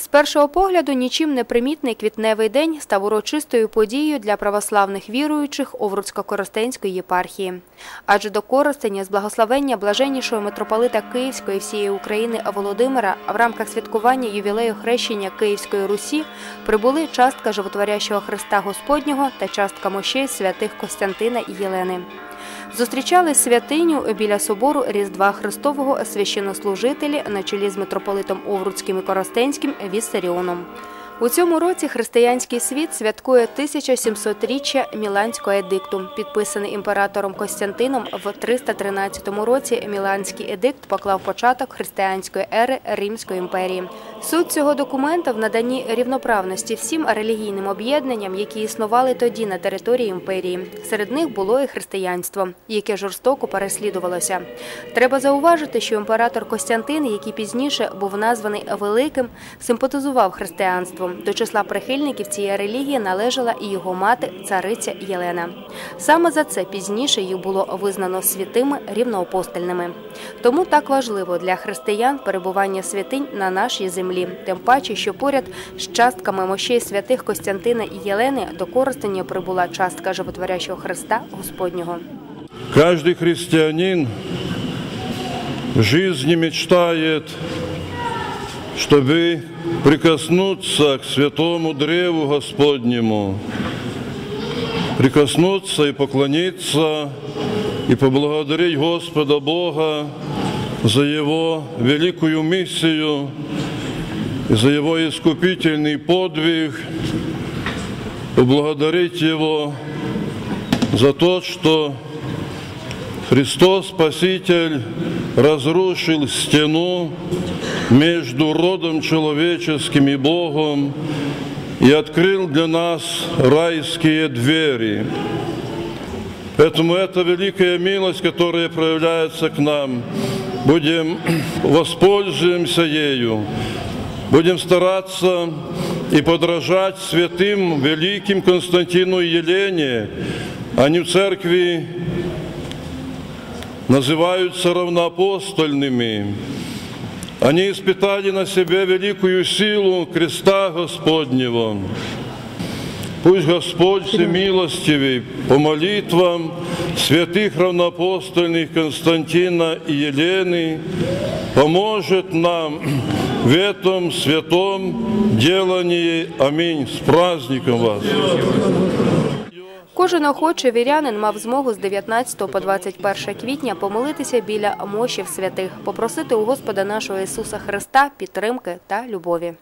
З першого погляду нічим не примітний квітневий день став урочистою подією для православних віруючих Овруцько-Коростенської єпархії. Адже до Коростеня з благословення блаженнішого митрополита Київської всієї України Володимира в рамках святкування ювілею хрещення Київської Русі прибули частка животворящого Христа Господнього та частка мощей святих Костянтина і Єлени. Зустрічали святиню біля собору Різдва Христового священнослужителі на чолі з митрополитом Овруцьким і Коростенським Віссаріоном. У цьому році християнський світ святкує 1700-річчя Міланського едикту, підписаний імператором Костянтином в 313 році. Міланський едикт поклав початок християнської ери Римської імперії. Суть цього документа в наданні рівноправності всім релігійним об'єднанням, які існували тоді на території імперії. Серед них було і християнство, яке жорстоко переслідувалося. Треба зауважити, що імператор Костянтин, який пізніше був названий Великим, симпатизував християнством. До числа прихильників цієї релігії належала і його мати, цариця Єлена. Саме за це пізніше їх було визнано святими рівноапостольними. Тому так важливо для християн перебування святинь на нашій землі, тим паче, що поряд з частками мощей святих Костянтина і Єлени до Коростеня прибула частка животворящого Христа Господнього. Каждый христианин в жизни мечтает, чтобы прикоснуться к святому древу Господнему, прикоснуться и поклониться, и поблагодарить Господа Бога за Его великую миссию, за Его искупительный подвиг, поблагодарить Его за то, что Христос Спаситель разрушил стену между родом человеческим и Богом и открыл для нас райские двери. Поэтому это великая милость, которая проявляется к нам. Будем воспользуемся ею, будем стараться и подражать святым великим Константину и Елене. Они в церкви называются равноапостольными. Они испытали на себе великую силу креста Господнего. Пусть Господь всемилостивый по молитвам святых равноапостольных Константина и Елены поможет нам в этом святом делании. Аминь. С праздником вас! Кожен охочий вірянин мав змогу з 19 по 21 квітня помолитися біля мощів святих, попросити у Господа нашого Ісуса Христа підтримки та любові.